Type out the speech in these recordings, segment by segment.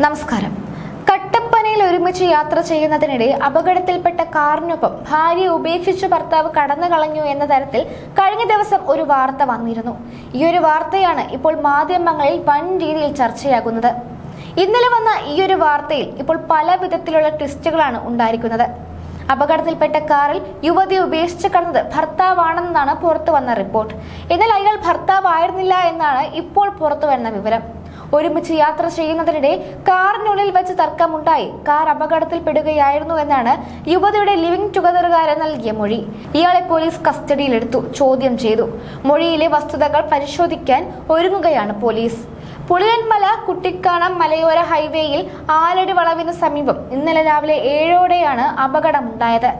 നമസ്കാരം. കട്ടപ്പനയിൽ ഒരുമിച്ച് യാത്ര ചെയ്യുന്നതിനിടെ അപകടത്തിൽപ്പെട്ട കാറിനൊപ്പം ഭാര്യയെ ഉപേക്ഷിച്ച് ഭർത്താവ് കടന്നു കളഞ്ഞു എന്ന തരത്തിൽ കഴിഞ്ഞ ദിവസം ഒരു വാർത്ത വന്നിരുന്നു. ഈ ഒരു വാർത്തയാണ് ഇപ്പോൾ മാധ്യമങ്ങളിൽ വൻ രീതിയിൽ ചർച്ചയാകുന്നത്. ഇന്നലെ വന്ന ഈ ഒരു വാർത്തയിൽ ഇപ്പോൾ പല വിധത്തിലുള്ള ട്വിസ്റ്റുകളാണ് ഉണ്ടായിരിക്കുന്നത്. അപകടത്തിൽപ്പെട്ട കാറിൽ യുവതി ഉപേക്ഷിച്ച് കടന്നത് ഭർത്താവാണെന്നാണ് പുറത്തു വന്ന റിപ്പോർട്ട്. എന്നാൽ അയാൾ ഭർത്താവായിരുന്നില്ല എന്നാണ് ഇപ്പോൾ പുറത്തു വരുന്ന വിവരം. ഒരുമിച്ച് യാത്ര ചെയ്യുന്നതിനിടെ കാറിനുള്ളിൽ വെച്ച് തർക്കമുണ്ടായി. കാർ അപകടത്തിൽപ്പെടുകയായിരുന്നു എന്നാണ് യുവതിയുടെ ലിവിംഗ് ടുഗദറുകാരൻ നൽകിയ മൊഴി. ഇയാളെ പോലീസ് കസ്റ്റഡിയിലെടുത്തു ചോദ്യം ചെയ്തു. മൊഴിയിലെ വസ്തുതകൾ പരിശോധിക്കാൻ ഒരുങ്ങുകയാണ് പോലീസ്. പുളിയൻമല കുട്ടിക്കാണം മലയോര ഹൈവേയിൽ ആലടി വളവിന് സമീപം ഇന്നലെ രാവിലെ ഏഴോടെയാണ് അപകടമുണ്ടായത്.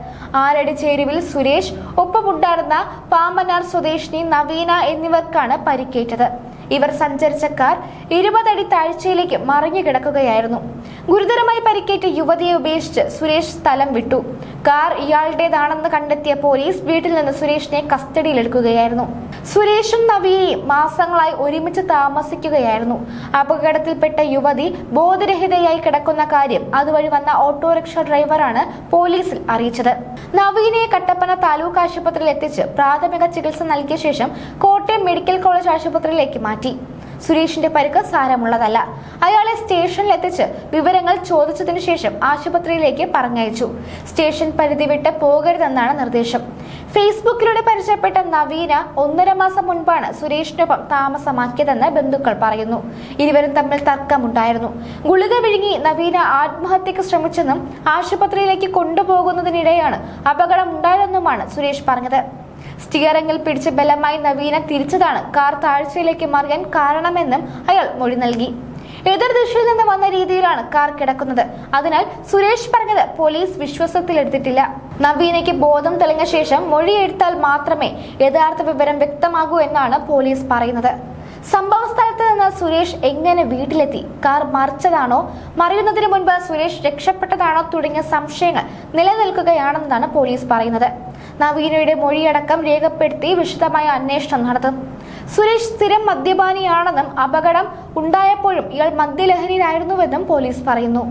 ആലടി ചേരുവിൽ സുരേഷ് ഒപ്പമുണ്ടായിരുന്ന പാമ്പനാർ സ്വദേശിനി നവീന എന്നിവർക്കാണ് പരിക്കേറ്റത്. ഇവർ സഞ്ചരിച്ച കാർ ഇരുപതടി താഴ്ചയിലേക്ക് മറിഞ്ഞുകിടക്കുകയായിരുന്നു ഗുരുതരമായി പരിക്കേറ്റ യുവതിയെ ഉപേക്ഷിച്ച് സുരേഷ് സ്ഥലം വിട്ടു. കാർ ഇയാളുടേതാണെന്ന് കണ്ടെത്തിയ പോലീസ് വീട്ടിൽ നിന്ന് സുരേഷിനെ കസ്റ്റഡിയിലെടുക്കുകയായിരുന്നു. സുരേഷും നവിയെയും മാസങ്ങളായി ഒരുമിച്ച് താമസിക്കുകയായിരുന്നു. അപകടത്തിൽപ്പെട്ട യുവതി ബോധരഹിതയായി കിടക്കുന്ന കാര്യം അതുവഴി വന്ന ഓട്ടോറിക്ഷ ഡ്രൈവറാണ് പോലീസിൽ അറിയിച്ചത്. നവീനെ കട്ടപ്പന താലൂക്ക് ആശുപത്രിയിൽ എത്തിച്ച് പ്രാഥമിക ചികിത്സ നൽകിയ ശേഷം കോട്ടയം മെഡിക്കൽ കോളേജ് ആശുപത്രിയിലേക്ക് മാറ്റി. സുരേഷിന്റെ പരിക്ക് സാരമുള്ളതല്ല. അയാളെ സ്റ്റേഷനിൽ എത്തിച്ച് വിവരങ്ങൾ ചോദിച്ചതിനു ശേഷം ആശുപത്രിയിലേക്ക് പറഞ്ഞയച്ചു. സ്റ്റേഷൻ പരിധി വിട്ട് പോകരുതെന്നാണ് നിർദ്ദേശം. ഫേസ്ബുക്കിലൂടെ പരിചയപ്പെട്ട നവീന ഒന്നര മാസം മുൻപാണ് സുരേഷിനൊപ്പം താമസമാക്കിയതെന്ന് ബന്ധുക്കൾ പറയുന്നു. ഇരുവരും തമ്മിൽ തർക്കമുണ്ടായിരുന്നു. ഗുളിക വിഴുങ്ങി നവീന ആത്മഹത്യക്ക് ശ്രമിച്ചെന്നും ആശുപത്രിയിലേക്ക് കൊണ്ടുപോകുന്നതിനിടെയാണ് അപകടം ഉണ്ടായതെന്നുമാണ് സുരേഷ് പറഞ്ഞത്. സ്റ്റിയറിംഗിൽ പിടിച്ച് ബലമായി നവീന തിരിച്ചതാണ് കാർ താഴ്ചയിലേക്ക് മറിയാൻ കാരണമെന്നും അയാൾ മൊഴി നൽകി. എതിർദിശയിൽ നിന്ന് വന്ന രീതിയിലാണ് കാർ കിടക്കുന്നത്. അതിനാൽ സുരേഷ് പറഞ്ഞത് പോലീസ് വിശ്വാസത്തിലെടുത്തിട്ടില്ല നവീനയ്ക്ക് ബോധം തെളിഞ്ഞ ശേഷം മൊഴിയെടുത്താൽ മാത്രമേ യഥാർത്ഥ വിവരം വ്യക്തമാകൂ എന്നാണ് പോലീസ് പറയുന്നത്. സംഭവ സ്ഥലത്ത് നിന്ന് സുരേഷ് എങ്ങനെ വീട്ടിലെത്തി? കാർ മറിച്ചതാണോ? മറിയുന്നതിന് മുൻപ് സുരേഷ് രക്ഷപ്പെട്ടതാണോ തുടങ്ങിയ സംശയങ്ങൾ നിലനിൽക്കുകയാണെന്നാണ് പോലീസ് പറയുന്നത്. നവീനയുടെ മൊഴിയടക്കം രേഖപ്പെടുത്തി വിശദമായ അന്വേഷണം നടത്തും. സുരേഷ് സ്ഥിരം മദ്യപാനിയാണെന്നും അപകടം ഉണ്ടായപ്പോഴും ഇയാൾ മദ്യലഹരിയിലായിരുന്നുവെന്നും പോലീസ് പറയുന്നു.